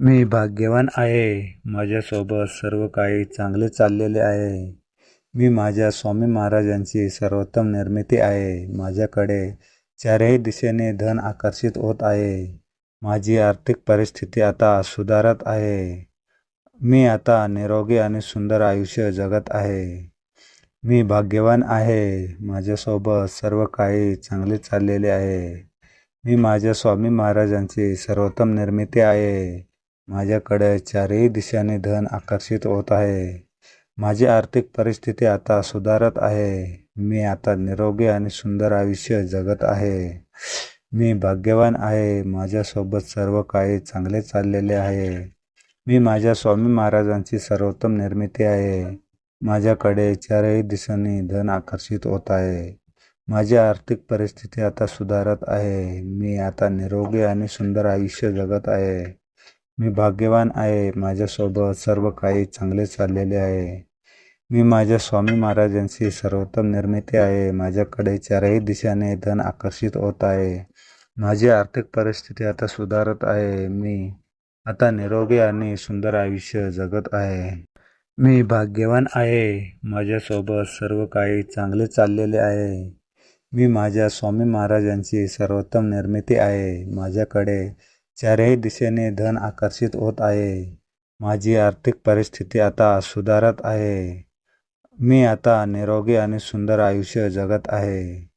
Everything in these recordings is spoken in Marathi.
मी भाग्यवान आहे. माझ्यासोबत सर्व काही चांगले चाललेले आहे. मी माझ्या स्वामी महाराजांची सर्वोत्तम निर्मिती आहे. माझ्याकडे चारही दिशेने धन आकर्षित होत आहे. माझी आर्थिक परिस्थिती आता सुधारत आहे. मी आता निरोगी आणि सुंदर आयुष्य जगत आहे. मी भाग्यवान आहे. माझ्यासोबत सर्व काही चांगले चाललेले आहे. मी माझ्या स्वामी महाराजांची सर्वोत्तम निर्मिती आहे. माझ्याकडे चारही दिशाने धन आकर्षित होत आहे. माझी आर्थिक परिस्थिती आता सुधारत आहे. मी आता निरोगी आणि सुंदर आयुष्य जगत आहे. मी भाग्यवान आहे. माझ्यासोबत सर्व काही चांगले चाललेले आहे. मी माझ्या स्वामी महाराजांची सर्वोत्तम निर्मिती आहे. माझ्याकडे चारही दिशांनी धन आकर्षित होत आहे. माझी आर्थिक परिस्थिती आता सुधारत आहे. मी आता निरोगी आणि सुंदर आयुष्य जगत आहे. मी भाग्यवान आहे. माझ्यासोबत सर्व काही चांगले चाललेले आहे. मी माझ्या स्वामी महाराजांची सर्वोत्तम निर्मिती आहे. माझ्याकडे चारही दिशाने धन आकर्षित होत आहे. माझी आर्थिक परिस्थिती आता सुधारत आहे. मी आता निरोगी आणि सुंदर आयुष्य जगत आहे. मी भाग्यवान आहे. माझ्यासोबत सर्व काही चांगले चाललेले आहे. मी माझ्या स्वामी महाराजांची सर्वोत्तम निर्मिती आहे. माझ्याकडे चारही दिशेने धन आकर्षित होत आहे. माझी आर्थिक परिस्थिती आता सुधारत आहे. मी आता निरोगी आणि सुंदर आयुष्य जगत आहे.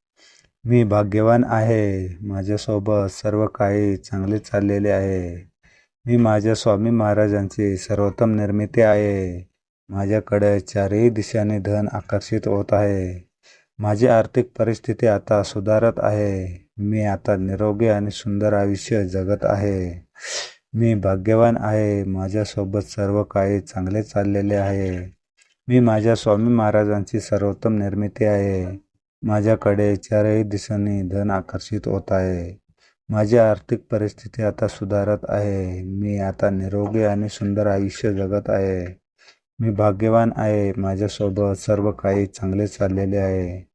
मी भाग्यवान आहे. माझ्यासोबत सर्व काही चांगले चाललेले आहे. मी माझ्या स्वामी महाराजांची सर्वोत्तम निर्मिती आहे. माझ्याकडे चारही दिशाने धन आकर्षित होत आहे. माझी आर्थिक परिस्थिती आता सुधारत आहे. मी आता निरोगी आणि सुंदर आयुष्य जगत आहे. मी भाग्यवान आहे. माझ्यासोबत सर्व काही चांगले चाललेले आहे. मी माझ्या स्वामी महाराजांची सर्वोत्तम निर्मिती आहे. माझ्याकडे चारही दिशांनी धन आकर्षित होत आहे. माझी आर्थिक परिस्थिती आता सुधारत आहे. मी आता निरोगी आणि सुंदर आयुष्य जगत आहे. मी भाग्यवान आहे. माझ्यासोबत सर्व काही चांगले चाललेले आहे.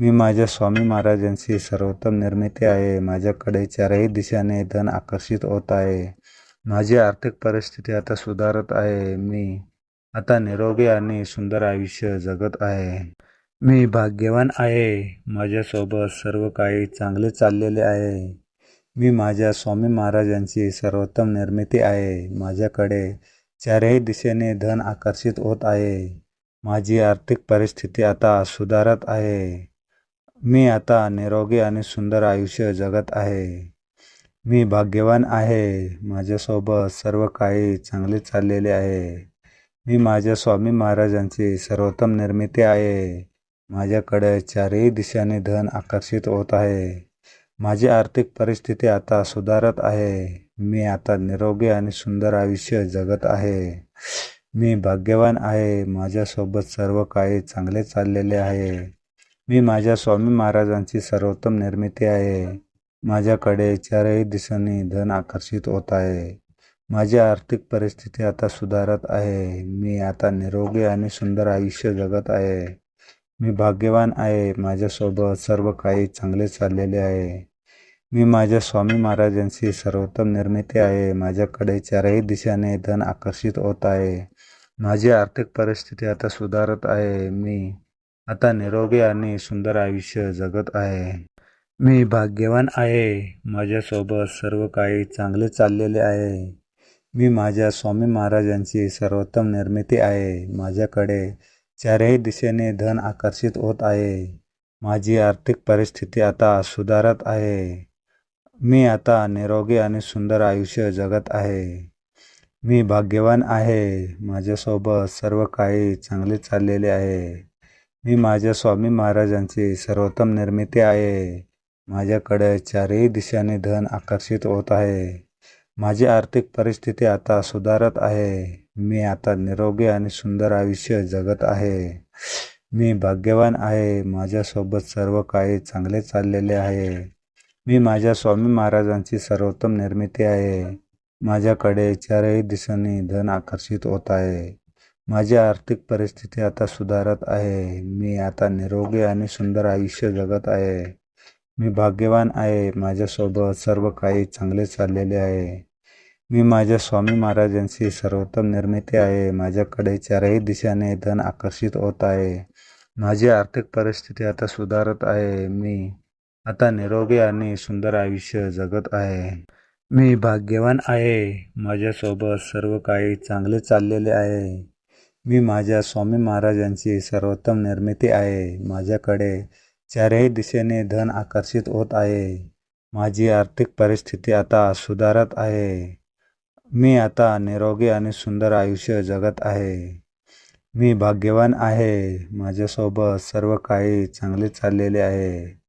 मी माझ्या स्वामी महाराजांची सर्वोत्तम निर्मिती आहे. माझ्याकडे चारही दिशाने धन आकर्षित होत आहे. माझी आर्थिक परिस्थिती आता सुधारत आहे. मी आता निरोगी आणि सुंदर आयुष्य जगत आहे. मी भाग्यवान आहे. माझ्यासोबत सर्व काही चांगले चाललेले आहे. मी माझ्या स्वामी महाराजांची सर्वोत्तम निर्मिती आहे. माझ्याकडे चारही दिशेने धन आकर्षित होत आहे. माझी आर्थिक परिस्थिती आता सुधारत आहे. मी आता निरोगी आणि सुंदर आयुष्य जगत आहे. मी भाग्यवान आहे. माझ्यासोबत सर्व काही चांगले चाललेले आहे. मी माझ्या स्वामी महाराजांची सर्वोत्तम निर्मिती आहे. माझ्याकडे चारही दिशाने धन आकर्षित होत आहे. माझी आर्थिक परिस्थिती आता सुधारत आहे. मी आता निरोगी आणि सुंदर आयुष्य जगत आहे. मी भाग्यवान आहे. माझ्यासोबत सर्व काही चांगले चाललेले आहे. मी माझ्या स्वामी महाराजांची सर्वोत्तम निर्मिती आहे. माझ्याकडे चारही दिशांनी धन आकर्षित होत आहे. माझी आर्थिक परिस्थिती आता सुधारत आहे. मी आता निरोगी आणि सुंदर आयुष्य जगत आहे. मी भाग्यवान आहे. माझ्यासोबत सर्व काही चांगले चाललेले आहे. मी माझ्या स्वामी महाराजांची सर्वोत्तम निर्मिती आहे. माझ्याकडे चारही दिशाने धन आकर्षित होत आहे. माझी आर्थिक परिस्थिती आता सुधारत आहे. मी आता निरोगी आणि सुंदर आयुष्य जगत आहे. मी भाग्यवान आहे. माझ्यासोबत सर्व काही चांगले चाललेले आहे. मी माझ्या स्वामी महाराजांची सर्वोत्तम निर्मिती आहे. माझ्याकडे चारही दिशेने धन आकर्षित होत आहे. माझी आर्थिक परिस्थिती आता सुधारत आहे. मी आता निरोगी आणि सुंदर आयुष्य जगत आहे. मी भाग्यवान आहे. माझ्यासोबत सर्व काही चांगले चाललेले आहे. मी माझ्या स्वामी महाराजांची सर्वोत्तम निर्मिती आहे. माझ्याकडे चारही दिशाने धन आकर्षित होत आहे. माझी आर्थिक परिस्थिती आता सुधारत आहे. मी आता निरोगी आणि सुंदर आयुष्य जगत आहे. मी भाग्यवान आहे. माझ्यासोबत सर्व काही चांगले चाललेले आहे. मी माझ्या स्वामी महाराजांची सर्वोत्तम निर्मिती आहे. माझ्याकडे चारही दिशांनी धन आकर्षित होत आहे. माझी आर्थिक परिस्थिती आता सुधारत आहे. मी आता निरोगी आणि सुंदर आयुष्य जगत आहे. मी भाग्यवान आहे. माझ्यासोबत सर्व काही चांगले चाललेले आहे. मी माझ्या स्वामी महाराजांची सर्वोत्तम निर्मिती आहे. माझ्याकडे चारही दिशाने धन आकर्षित होत आहे. माझी आर्थिक परिस्थिती आता सुधारत आहे. मी आता निरोगी आणि सुंदर आयुष्य जगत आहे. मी भाग्यवान आहे. माझ्यासोबत सर्व काही चांगले चाललेले आहे. मी माझ्या स्वामी महाराजांची सर्वोत्तम निर्मिती आहे. माझ्याकडे चारही दिशेने धन आकर्षित होत आहे. माझी आर्थिक परिस्थिती आता सुधारत आहे. मी आता निरोगी आणि सुंदर आयुष्य जगत आहे. मी भाग्यवान आहे. माझ्यासोबत सर्व काही चांगले चाललेले आहे.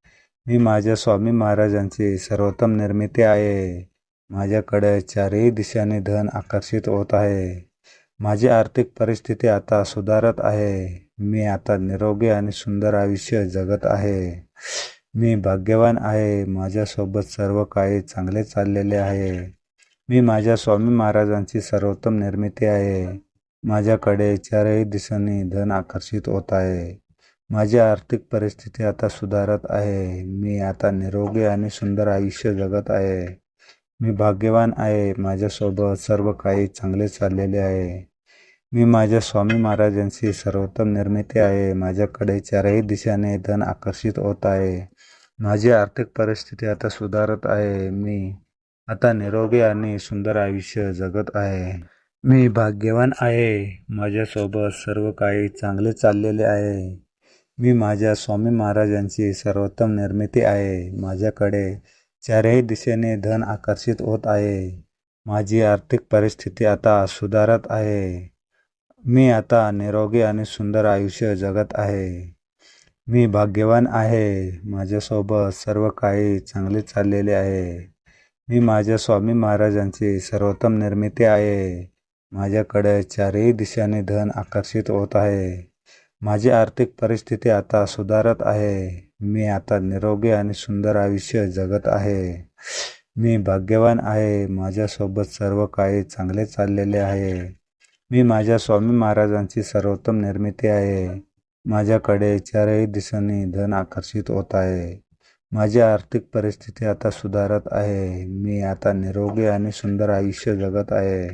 मी माझ्या स्वामी महाराजांची सर्वोत्तम निर्मिती आहे. माझ्याकडे चारही दिशाने धन आकर्षित होत आहे. माझी आर्थिक परिस्थिती आता सुधारत आहे. मी आता निरोगी आणि सुंदर आयुष्य जगत आहे. मी भाग्यवान आहे. माझ्यासोबत सर्व काही चांगले चाललेले आहे. मी माझ्या स्वामी महाराजांची सर्वोत्तम निर्मिती आहे. माझ्याकडे चारही दिशांनी धन आकर्षित होत आहे. माझी आर्थिक परिस्थिती आता सुधारत आहे. मी आता निरोगी आणि सुंदर आयुष्य जगत आहे. मी भाग्यवान आहे. माझ्यासोबत सर्व काही चांगले चाललेले आहे. मी माझ्या स्वामी महाराजांची सर्वोत्तम निर्मिती आहे. माझ्याकडे चारही दिशाने धन आकर्षित होत आहे. माझी आर्थिक परिस्थिती आता सुधारत आहे. मी आता निरोगी आणि सुंदर आयुष्य जगत आहे. मी भाग्यवान आहे. माझ्यासोबत सर्व काही चांगले चाललेले आहे. मी माझ्या स्वामी महाराजांची सर्वोत्तम निर्मिती आहे. माझ्याकडे चारही दिशेने धन आकर्षित होत आहे. माझी आर्थिक परिस्थिती आता सुधारत आहे. मी आता निरोगी आणि सुंदर आयुष्य जगत आहे. मी भाग्यवान आहे. माझ्यासोबत सर्व काही चांगले चाललेले आहे. मी माझ्या स्वामी महाराजांची सर्वोत्तम निर्मिती आहे. माझ्याकडे चारही दिशाने धन आकर्षित होत आहे. माझी आर्थिक परिस्थिती आता सुधारत आहे. मी आता निरोगी आणि सुंदर आयुष्य जगत आहे. मी भाग्यवान आहे. माझ्यासोबत सर्व काही चांगले चाललेले आहे. मी माझ्या स्वामी महाराजांची सर्वोत्तम निर्मिती आहे. माझ्याकडे चारही दिशांनी धन आकर्षित होत आहे. माझी आर्थिक परिस्थिती आता सुधारत आहे. मी आता निरोगी आणि सुंदर आयुष्य जगत आहे.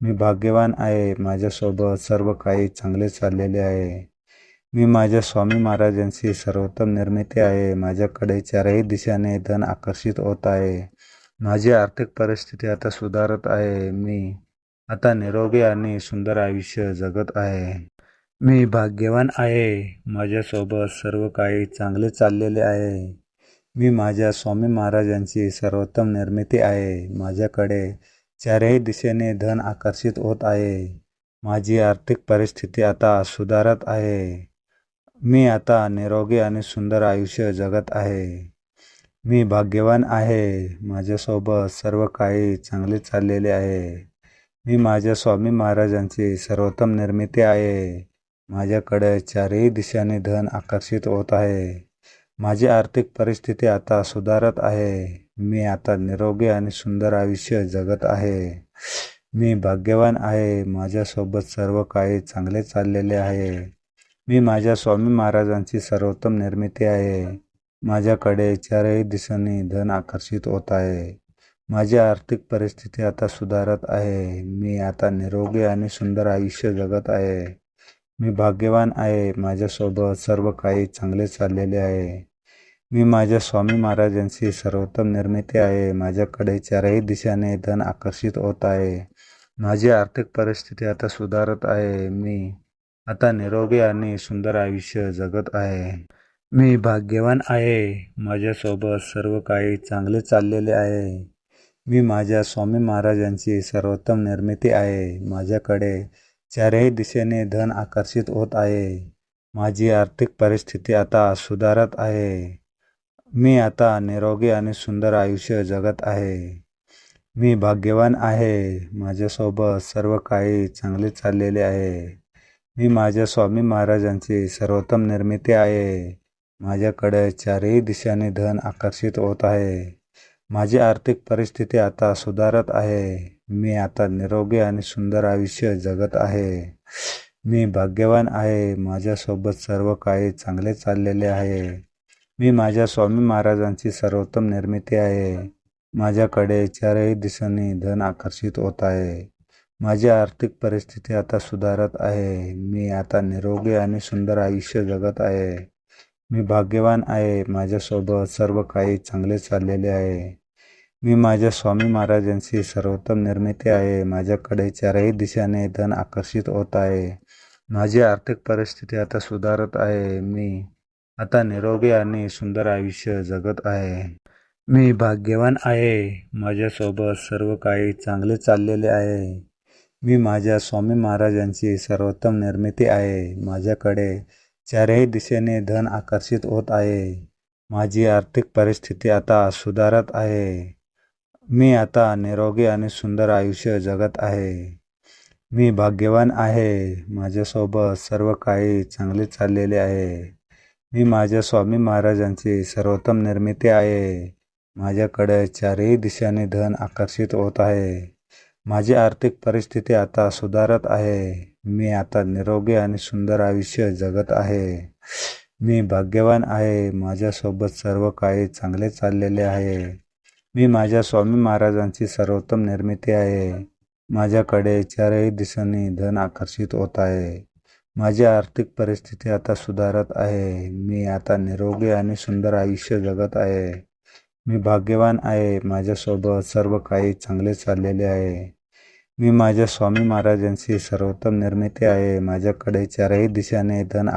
मी भाग्यवान आहे. माझ्यासोबत सर्व काही चांगले चाललेले आहे. मी माझ्या स्वामी महाराजांची सर्वोत्तम निर्मिती आहे. माझ्याकडे चारही दिशाने धन आकर्षित होत आहे. माझी आर्थिक परिस्थिती आता सुधारत आहे. मी आता निरोगी आणि सुंदर आयुष्य जगत आहे. मी भाग्यवान आहे. माझ्यासोबत सर्व काही चांगले चाललेले आहे. मी माझ्या स्वामी महाराजांची सर्वोत्तम निर्मिती आहे. माझ्याकडे चारही दिशेने धन आकर्षित होत आहे. माझी आर्थिक परिस्थिती आता सुधारत आहे. मी आता निरोगी आणि सुंदर आयुष्य जगत आहे. मी भाग्यवान आहे. माझ्यासोबत सर्व काही चांगले चाललेले आहे. मी माझ्या स्वामी महाराजांची सर्वोत्तम निर्मिती आहे. माझ्याकडे चारही दिशाने धन आकर्षित होत आहे. माझी आर्थिक परिस्थिती आता सुधारत आहे. मी आता निरोगी आणि सुंदर आयुष्य जगत आहे. मी भाग्यवान आहे. माझ्यासोबत सर्व काही चांगले चाललेले आहे. मी माझ्या स्वामी महाराजांची सर्वोत्तम निर्मिती आहे. माझ्याकडे चारही दिशांनी धन आकर्षित होत आहे. माझी आर्थिक परिस्थिती आता सुधारत आहे. मी आता निरोगी आणि सुंदर आयुष्य जगत आहे. मी भाग्यवान आहे. माझ्यासोबत सर्व काही चांगले चाललेले आहे. मी माझ्या स्वामी महाराजांची सर्वोत्तम निर्मिती आहे. माझ्याकडे चारही दिशाने धन आकर्षित होत आहे. माझी आर्थिक परिस्थिती आता सुधारत आहे. मी आता निरोगी आणि सुंदर आयुष्य जगत आहे. मी भाग्यवान आहे. माझ्यासोबत सर्व काही चांगले चाललेले आहे. मी माझ्या स्वामी महाराजांची सर्वोत्तम निर्मिती आहे. माझ्याकडे चारही दिशेने धन आकर्षित होत आहे. माझी आर्थिक परिस्थिती आता सुधारत आहे. मी आता निरोगी आणि सुंदर आयुष्य जगत आहे. मी भाग्यवान आहे. माझ्यासोबत सर्व काही चांगले चाललेले आहे. मी माझ्या स्वामी महाराजांची सर्वोत्तम निर्मिती आहे. माझ्याकडे चारही दिशाने धन आकर्षित होत आहे. माझी आर्थिक परिस्थिती आता सुधारत आहे. मी आता निरोगी आणि सुंदर आयुष्य जगत आहे. मी भाग्यवान आहे. माझ्यासोबत सर्व काही चांगले चाललेले आहे. मी माझ्या स्वामी महाराजांची सर्वोत्तम निर्मिती आहे. माझ्याकडे चारही दिशांनी धन आकर्षित होत आहे. माझी आर्थिक परिस्थिती आता सुधारत आहे. मी आता निरोगी आणि सुंदर आयुष्य जगत आहे. मी भाग्यवान आहे. माझ्यासोबत सर्व काही चांगले चाललेले आहे. मी माझ्या स्वामी महाराजांची सर्वोत्तम निर्मिती आहे. माझ्याकडे चारही दिशाने धन आकर्षित होत आहे. माझी आर्थिक परिस्थिती आता सुधारत आहे. मी आता निरोगी आणि सुंदर आयुष्य जगत आहे. मी भाग्यवान आहे. माझ्यासोबत सर्व काही चांगले चाललेले आहे. मी माझ्या स्वामी महाराजांची सर्वोत्तम निर्मिती आहे. माझ्याकडे चारही दिशेने धन आकर्षित होत आहे. माझी आर्थिक परिस्थिती आता सुधारत आहे. मी आता निरोगी आणि सुंदर आयुष्य जगत आहे. मी भाग्यवान आहे. माझ्यासोबत सर्व काही चांगले चाललेले आहे. मी माझ्या स्वामी महाराजांची सर्वोत्तम निर्मिती आहे. माझ्याकडे चारही दिशाने धन आकर्षित होत आहे. माझी आर्थिक परिस्थिती आता सुधारत आहे. मी आता निरोगी आणि सुंदर आयुष्य जगत आहे. मी भाग्यवान आहे. माझ्यासोबत सर्व काही चांगले चाललेले आहे. मी माझ्या स्वामी महाराजांची सर्वोत्तम निर्मिती आहे. माझ्याकडे चारही दिशांनी धन आकर्षित होत आहे. माझी आर्थिक परिस्थिती आता सुधारत आहे. मी आता निरोगी आणि सुंदर आयुष्य जगत आहे. मी भाग्यवान आहे. माझ्यासोबत सर्व काही चांगले चाललेले आहे. मी माझ्या स्वामी महाराजांची सर्वोत्तम निर्मिती आहे. माझ्याकडे चारही दिशाने धन